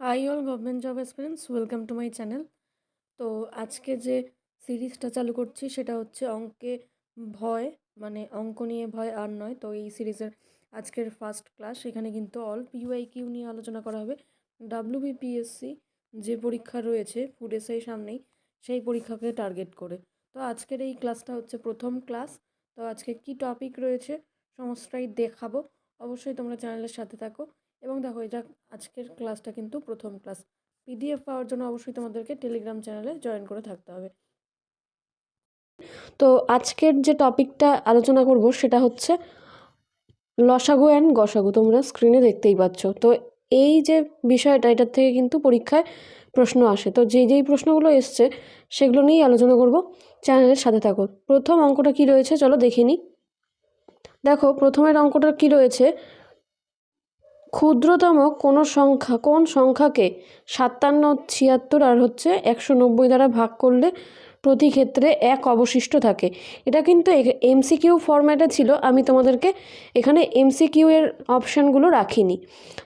Hi all government job experience welcome to my channel তো আজকে যে সিরিজটা চালু করছি সেটা হচ্ছে অঙ্কে ভয় মানে অঙ্ক নিয়ে ভয় আর নয়। তো এই সিরিজের আজকের ফার্স্ট ক্লাস এখানে কিন্তু অল পিউআই কিউ নিয়ে আলোচনা করা হবে। ডাব্লিউবিপিএসসি যে পরীক্ষা রয়েছে ফুড এসআই সামনেই, সেই পরীক্ষাকে টার্গেট করে। তো আজকের এই ক্লাসটা হচ্ছে প্রথম ক্লাস তো আজকে কি টপিক রয়েছে, সমস্তটাই দেখাবো। অবশ্যই তোমরা চ্যানেলের সাথে থাকো। এবং দেখো এটা আজকের ক্লাসটা কিন্তু প্রথম ক্লাস। পিডিএফ পাওয়ার জন্য অবশ্যই তোমাদেরকে টেলিগ্রাম চ্যানেলে জয়েন করে থাকতে হবে। তো আজকের যে টপিকটা আলোচনা করব সেটা হচ্ছে লসাগু অ্যান্ড গসাগু, তোমরা স্ক্রিনে দেখতেই পাচ্ছ। তো এই যে বিষয়টা, এটার থেকে কিন্তু পরীক্ষায় প্রশ্ন আসে। তো যেই যেই প্রশ্নগুলো এসছে, সেগুলো নিয়েই আলোচনা করব। চ্যানেলের সাথে থাকো। প্রথম অঙ্কটা কি রয়েছে? চলো দেখে দেখো, প্রথমের অঙ্কটা কি রয়েছে? ক্ষুদ্রতম কোনো সংখ্যা, কোন সংখ্যাকে সাতান্ন, ছিয়াত্তর আর হচ্ছে একশো নব্বই দ্বারা ভাগ করলে প্রতি ক্ষেত্রে এক অবশিষ্ট থাকে। এটা কিন্তু এমসিকিউ ফরম্যাটে ছিল, আমি তোমাদেরকে এখানে এমসিকিউ এর অপশানগুলো রাখিনি।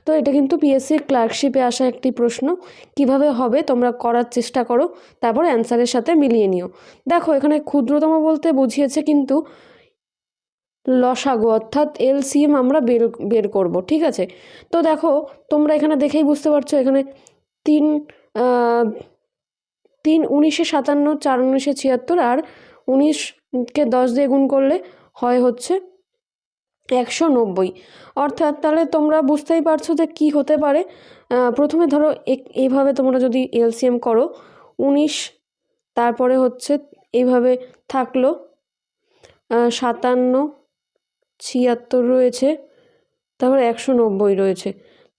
তো এটা কিন্তু পিএসসির ক্লার্কশিপে আসা একটি প্রশ্ন, কীভাবে হবে, তোমরা করার চেষ্টা করো, তারপর অ্যান্সারের সাথে মিলিয়ে নিও। দেখো, এখানে ক্ষুদ্রতম বলতে বুঝিয়েছে কিন্তু লসাগু, অর্থাৎ এলসিএম আমরা বের বের করব, ঠিক আছে? তো দেখো, তোমরা এখানে দেখেই বুঝতে পারছ, এখানে তিন তিন উনিশে সাতান্ন, চার উনিশে ছিয়াত্তর, আর উনিশকে দশ দিয়ে গুণ করলে হয় হচ্ছে একশো নব্বই। অর্থাৎ তাহলে তোমরা বুঝতেই পারছ যে কী হতে পারে। প্রথমে ধরো এইভাবে তোমরা যদি এলসিএম করো, উনিশ, তারপরে হচ্ছে এইভাবে থাকল সাতান্ন ছিয়াত্তর রয়েছে, তারপর একশো নব্বই রয়েছে,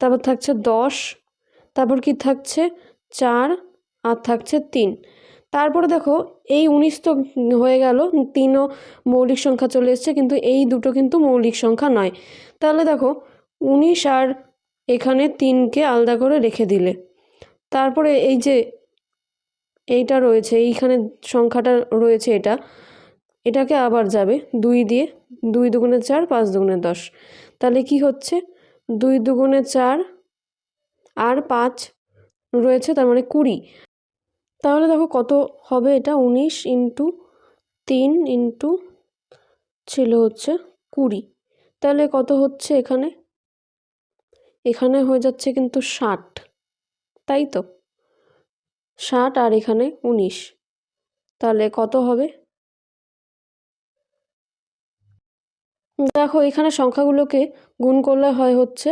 তারপর থাকছে দশ, তারপর কি থাকছে চার, আর থাকছে তিন। তারপরে দেখো, এই উনিশ তো হয়ে গেল, তিনও মৌলিক সংখ্যা চলে এসছে, কিন্তু এই দুটো কিন্তু মৌলিক সংখ্যা নয়। তাহলে দেখো, উনিশ আর এখানে তিনকে আলাদা করে রেখে দিলে। তারপরে এই যে এইটা রয়েছে, এইখানে সংখ্যাটা রয়েছে এটা এটাকে আবার যাবে দুই দিয়ে, দুই দুগুণে চার, পাঁচ দুগুণে দশ। তাহলে কি হচ্ছে? দুই দুগুণে চার আর পাঁচ রয়েছে তার মানে কুড়ি। তাহলে দেখো কত হবে এটা? উনিশ ইন্টু তিন ইন্টু ছিল হচ্ছে কুড়ি। তাহলে কত হচ্ছে এখানে? এখানে হয়ে যাচ্ছে কিন্তু ষাট। তাই তো? ষাট আর এখানে উনিশ। তাহলে কত হবে? দেখো, এখানে সংখ্যাগুলোকে গুণ করলে হয় হচ্ছে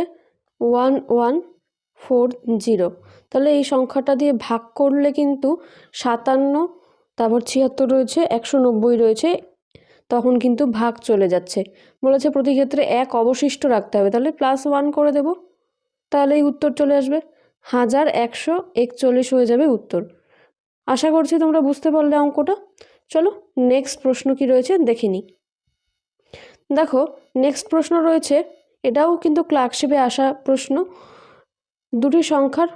ওয়ান ওয়ান, ফোর, জিরো। তাহলে এই সংখ্যাটা দিয়ে ভাগ করলে কিন্তু সাতান্ন, তারপর ছিয়াত্তর রয়েছে, একশো নব্বই রয়েছে, তখন কিন্তু ভাগ চলে যাচ্ছে। বলেছে প্রতি ক্ষেত্রে এক অবশিষ্ট রাখতে হবে, তাহলে প্লাস ওয়ান করে দেব, তাহলে এই উত্তর চলে আসবে। হাজার একশো একচল্লিশ হয়ে যাবে উত্তর। আশা করছি তোমরা বুঝতে পারলে অঙ্কটা। চলো নেক্সট প্রশ্ন কি রয়েছে দেখে নিই। দেখো নেক্সট প্রশ্ন রয়েছে। এটাও কিন্তু ক্লার্কশিপে আসা প্রশ্ন। দুটি সংখ্যার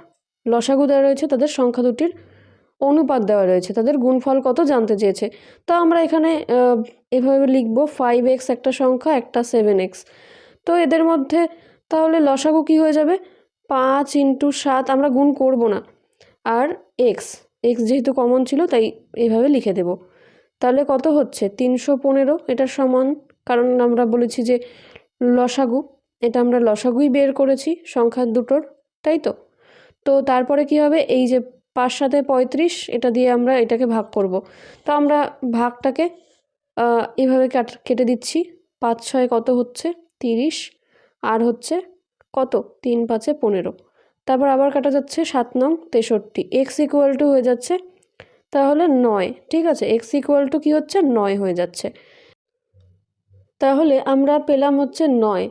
লসাগু দেওয়া রয়েছে, তাদের সংখ্যা দুটির অনুপাত দেওয়া রয়েছে, তাদের গুণফল কত জানতে চেয়েছে। তো আমরা এখানে এভাবে লিখব ফাইভ এক্স একটা সংখ্যা, একটা সেভেন এক্স তো এদের মধ্যে তাহলে লসাগু কী হয়ে যাবে? পাঁচ ইন্টু সাত, আমরা গুণ করব না। আর এক্স এক্স যেহেতু কমন ছিল, তাই এইভাবে লিখে দেব। তাহলে কত হচ্ছে? তিনশো পনেরো এটার সমান কারণ আমরা বলেছি যে লসাগু, এটা আমরা লসাগুই বের করেছি সংখ্যা দুটোর, তাই তো? তো তারপরে কি হবে? এই যে পাঁচ সাথে পঁয়ত্রিশ, এটা দিয়ে আমরা এটাকে ভাগ করব। তো আমরা ভাগটাকে এভাবে কাট, কেটে দিচ্ছি। পাঁচ ছয় কত হচ্ছে? তিরিশ। আর হচ্ছে কত? তিন পাঁচে পনেরো। তারপর আবার কাটা যাচ্ছে সাত নং তেষট্টি। এক্স ইকুয়াল টু হয়ে যাচ্ছে তাহলে নয়। ঠিক আছে? এক্স ইকুয়াল টু কী হচ্ছে? নয় হয়ে যাচ্ছে। তাহলে আমরা পেলাম হচ্ছে নয়।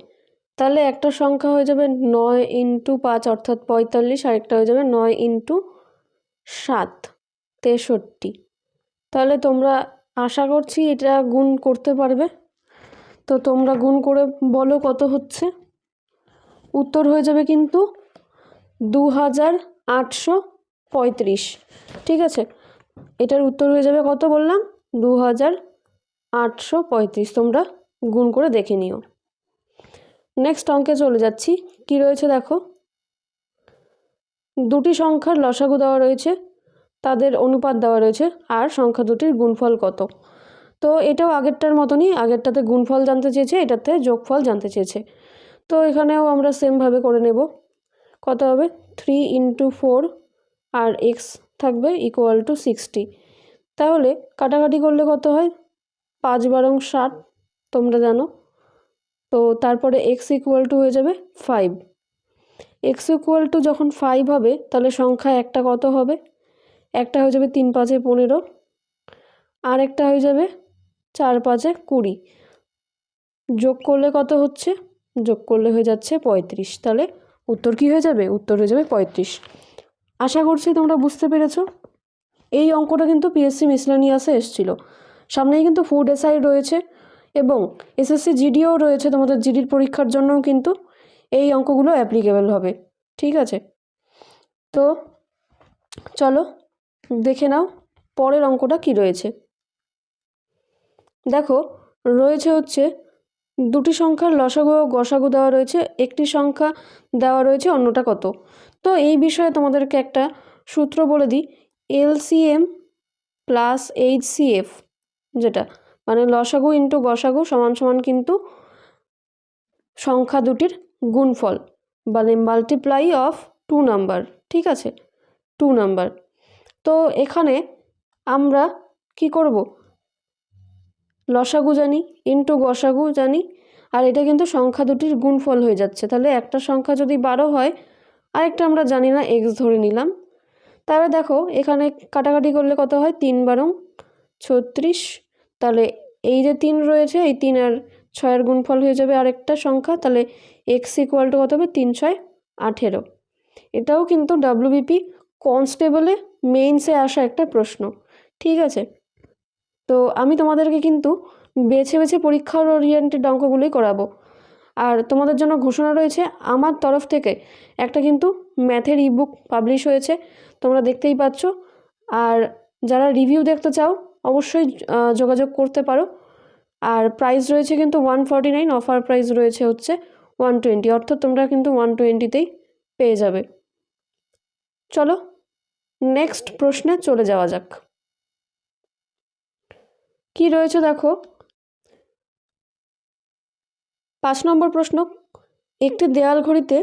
তাহলে একটা সংখ্যা হয়ে যাবে নয় ইন্টু পাঁচ অর্থাৎ পঁয়তাল্লিশ, আরেকটা হয়ে যাবে নয় ইন্টু সাত, তেষট্টি। তাহলে তোমরা আশা করছি এটা গুণ করতে পারবে। তো তোমরা গুণ করে বলো কত হচ্ছে। উত্তর হয়ে যাবে কিন্তু দু হাজার আটশো পঁয়ত্রিশ। ঠিক আছে? এটার উত্তর হয়ে যাবে কত বললাম? দু হাজার আটশো পঁয়ত্রিশ। তোমরা গুণ করে দেখে নিও। নেক্সট অঙ্কে চলে যাচ্ছি। কি রয়েছে দেখো? দুটি সংখ্যার লসাগু দেওয়া রয়েছে, তাদের অনুপাত দেওয়া রয়েছে, আর সংখ্যা দুটির গুণফল কত? তো এটাও আগেরটার মতনই, আগেরটাতে গুণফল জানতে চেয়েছে, এটাতে যোগফল জানতে চেয়েছে। তো এখানেও আমরা সেমভাবে করে নেব। কত হবে? থ্রি ইন্টু ফোর আর এক্স থাকবে ইকুয়াল টু সিক্সটি তাহলে কাটাকাটি করলে কত হয়? পাঁচ বারং ষাট তোমরা জানো। তো তারপরে এক্স ইকুয়াল টু হয়ে যাবে ফাইভ এক্স ইকুয়াল টু যখন ফাইভ হবে, তাহলে সংখ্যা একটা কত হবে? একটা হয়ে যাবে তিন পাঁচে পনেরো। আর একটা হয়ে যাবে চার পাঁচে কুড়ি। যোগ করলে কত হচ্ছে? যোগ করলে হয়ে যাচ্ছে পঁয়ত্রিশ। তাহলে উত্তর কী হয়ে যাবে? উত্তর হয়ে যাবে পঁয়ত্রিশ। আশা করছি তোমরা বুঝতে পেরেছ। এই অঙ্কটা কিন্তু পিএসসি মিসলেনিয়াসে এসেছিল। সামনেই কিন্তু ফুড এসআই রয়েছে। এবং এসএসসি জিডিও রয়েছে তোমাদের জিডির পরীক্ষার জন্যও কিন্তু এই অঙ্কগুলো অ্যাপ্লিকেবল হবে। ঠিক আছে? তো চলো, দেখে নাও পরের অঙ্কটা কি রয়েছে। দেখো, রয়েছে হচ্ছে দুটি সংখ্যার লসাগু ও গসাগু দেওয়া রয়েছে, একটি সংখ্যা দেওয়া রয়েছে অন্যটা কত? তো এই বিষয়ে তোমাদেরকে একটা সূত্র বলে দিই, এলসিএম প্লাস এইচসিএফ যেটা। মানে লসাগু ইন্টু গসাগু সমান সমান কিন্তু সংখ্যা দুটির গুণফল মানে মাল্টিপ্লাই অফ টু নাম্বার ঠিক আছে? টু নাম্বার তো এখানে আমরা কি করব? লসাগু জানি, ইন্টু গসাগু জানি, আর এটা কিন্তু সংখ্যা দুটির গুণফল হয়ে যাচ্ছে। তাহলে একটা সংখ্যা যদি বারো হয়, আরেকটা আমরা জানি না এক্স ধরে নিলাম। তাহলে দেখো, এখানে কাটাকাটি করলে কত হয়? তিন বারং ছত্রিশ তাহলে এই যে তিন রয়েছে, এই তিন আর ছয়ের গুণফল হয়ে যাবে আরেকটা সংখ্যা, তাহলে এক্স ইকুয়াল টু কত হবে? তিন, ছয়, আঠেরো। এটাও কিন্তু ডাব্লিউবিপি কনস্টেবলে মেইনসে আসা একটা প্রশ্ন। ঠিক আছে? তো আমি তোমাদেরকে কিন্তু বেছে বেছে পরীক্ষার ওরিয়েন্টেড অঙ্কগুলোই করাবো। আর তোমাদের জন্য ঘোষণা রয়েছে, আমার তরফ থেকে একটা কিন্তু ম্যাথের ইবুক পাবলিশ হয়েছে, তোমরা দেখতেই পাচ্ছ। আর যারা রিভিউ দেখতে চাও অবশ্যই যোগাযোগ করতে পারো। আর প্রাইস রয়েছে কিন্তু one forty nine offer price রয়েছে হচ্ছে ওয়ান টোয়েন্টি অর্থাৎ তোমরা কিন্তু ওয়ান টোয়েন্টিতেই পেয়ে যাবে। চলো নেক্সট প্রশ্নে চলে যাওয়া যাক। কি রয়েছে দেখো? পাঁচ নম্বর প্রশ্ন, একটি দেয়াল ঘড়িতে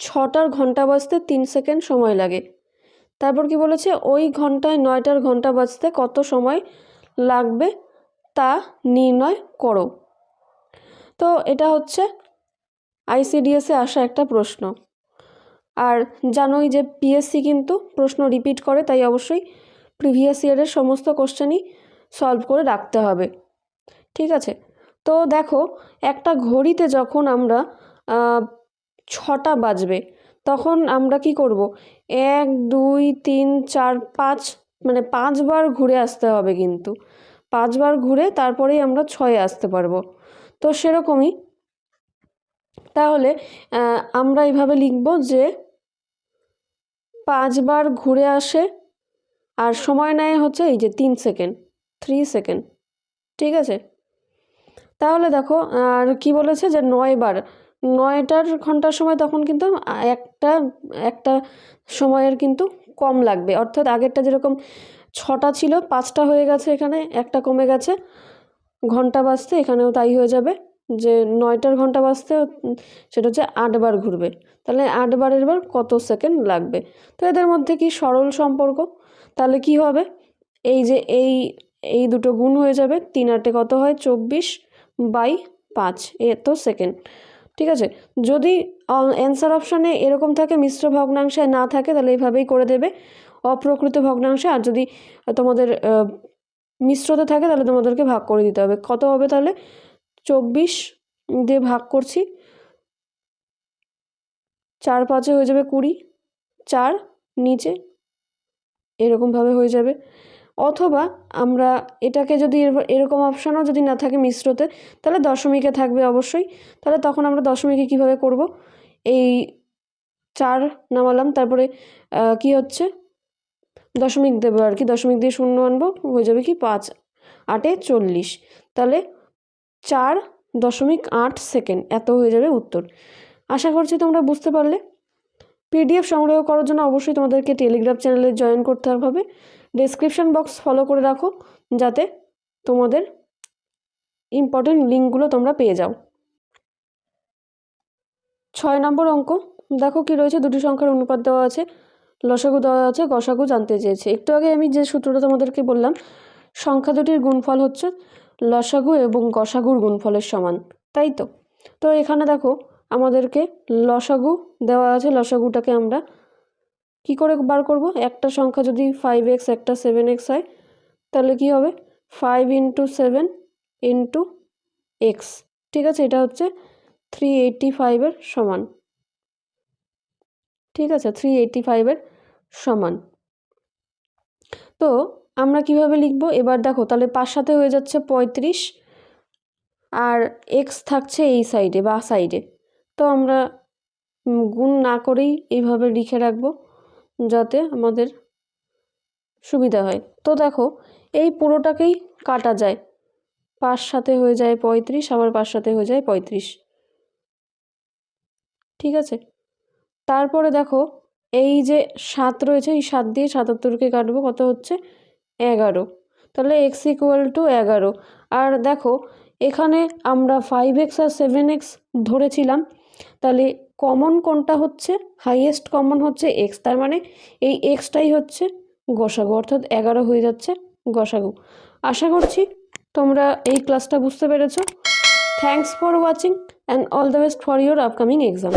ছটার ঘণ্টা বাজতে তিন সেকেন্ড সময় লাগে। তারপর কি বলেছে? ওই ঘন্টায় নয়টার ঘণ্টা বাজতে কত সময় লাগবে তা নির্ণয় করো। তো এটা হচ্ছে আইসিডিএসে আসা একটা প্রশ্ন। আর জানোই যে পিএসসি কিন্তু প্রশ্ন রিপিট করে, তাই অবশ্যই প্রিভিয়াস ইয়ারের সমস্ত কোশ্চেনই সলভ করে রাখতে হবে। ঠিক আছে? তো দেখো, একটা ঘড়িতে যখন আমরা ছটা বাজবে তখন আমরা কি করব? এক, দুই, তিন, চার, পাঁচ মানে পাঁচবার ঘুরে আসতে হবে কিন্তু। পাঁচবার ঘুরে তারপরেই আমরা ছয়ে আসতে পারব। তো সেরকমই। তাহলে আমরা এইভাবে লিখব যে পাঁচবার ঘুরে আসে আর সময় নেয় হচ্ছে এই যে তিন সেকেন্ড, থ্রি সেকেন্ড। ঠিক আছে? তাহলে দেখো, আর কি বলেছে যে নয়বার নয়টার ঘণ্টার সময় তখন কিন্তু একটা একটা সময়ের কিন্তু কম লাগবে। অর্থাৎ আগেরটা যেরকম ছটা ছিল, পাঁচটা হয়ে গেছে এখানে, একটা কমে গেছে, ঘণ্টা বাজতে এখানেও তাই হয়ে যাবে যে নয়টার ঘণ্টা বাজতে সেটা হচ্ছে আটবার ঘুরবে। তাহলে আটবারের বার কত সেকেন্ড লাগবে? তো এদের মধ্যে কি সরল সম্পর্ক? তাহলে কি হবে? এই যে এই এই দুটো গুণ হয়ে যাবে, তিন আটে কত হয়? চব্বিশ বাই পাঁচ, এত সেকেন্ড। ঠিক আছে? যদি অ্যান্সার অপশানে এরকম থাকে, মিশ্র ভগ্নাংশে না থাকে, তাহলে এইভাবেই করে দেবে। অপ্রকৃত ভগ্নাংশে, আর যদি তোমাদের মিশ্রতে থাকে, তাহলে তোমাদেরকে ভাগ করে দিতে হবে। কত হবে তাহলে? চব্বিশ দিয়ে ভাগ করছি। চার পাঁচে হয়ে যাবে কুড়ি। চার নিচে। এরকমভাবে হয়ে যাবে। অথবা আমরা এটাকে যদি এরকম অপশানও যদি না থাকে মিশ্রতে, তাহলে দশমিকে থাকবে অবশ্যই। তাহলে তখন আমরা দশমিকে কীভাবে করব? এই চার নামালাম, তারপরে কি হচ্ছে? দশমিক দেবো আর কি, দশমিক দিয়ে শূন্য আনব, হয়ে যাবে কি? পাঁচ, আটে চল্লিশ। তাহলে চার দশমিক আট সেকেন্ড, এত হয়ে যাবে উত্তর। আশা করছি তোমরা বুঝতে পারলে। পিডিএফ সংগ্রহ করার জন্য অবশ্যই তোমাদেরকে টেলিগ্রাম চ্যানেলে জয়েন করতে হবে। ডেসক্রিপশন বক্স ফলো করে রাখো, যাতে তোমাদের ইম্পর্টেন্ট লিঙ্কগুলো তোমরা পেয়ে যাও। ছয় নম্বর অঙ্ক, দেখো কি রয়েছে, দুটি সংখ্যার অনুপাত দেওয়া আছে, লসাগু দেওয়া আছে, গসাগু জানতে চেয়েছে। একটু আগে আমি যে সূত্রটা তোমাদেরকে বললাম, সংখ্যা দুটির গুণফল হচ্ছে লসাগু এবং গসাগুর গুণফলের সমান, তাই তো? তো এখানে দেখো, আমাদেরকে লসাগু দেওয়া আছে, লসাগুটাকে আমরা কি করে বার করব? একটা সংখ্যা যদি ফাইভ এক্স একটা সেভেন এক্স হয়, তাহলে কি হবে? Five into seven into X ঠিক আছে? এটা হচ্ছে থ্রি এইটটি ফাইভের সমান। ঠিক আছে? থ্রি এইটটি ফাইভের সমান। তো আমরা কীভাবে লিখব? এবার দেখো, তাহলে পাঁচ সাথে হয়ে যাচ্ছে পঁয়ত্রিশ, আর এক্স থাকছে এই সাইডে বা সাইডে তো আমরা গুণ না করেই এইভাবে লিখে রাখব। যাতে আমাদের সুবিধা হয়। তো দেখো, এই পুরোটাকেই কাটা যায়। পাঁচ সাথে হয়ে যায় পঁয়ত্রিশ, আবার পাঁচ সাথে হয়ে যায় পঁয়ত্রিশ। ঠিক আছে? তারপরে দেখো, এই যে সাত রয়েছে, এই সাত দিয়ে সাতাত্তরকে কাটবো, কত হচ্ছে? এগারো। তাহলে এক্স ইকুয়াল টু এগারো। আর দেখো, এখানে আমরা ফাইভ এক্স আর সেভেন এক্স ধরেছিলাম। তাহলে কমন কোনটা হচ্ছে? হাইয়েস্ট কমন হচ্ছে এক্স তার মানে এই এক্সটাই হচ্ছে গোসাগু, অর্থাৎ এগারো হয়ে যাচ্ছে গোসাগু। আশা করছি তোমরা এই ক্লাসটা বুঝতে পেরেছ। Thanks for watching and all the best for your upcoming exam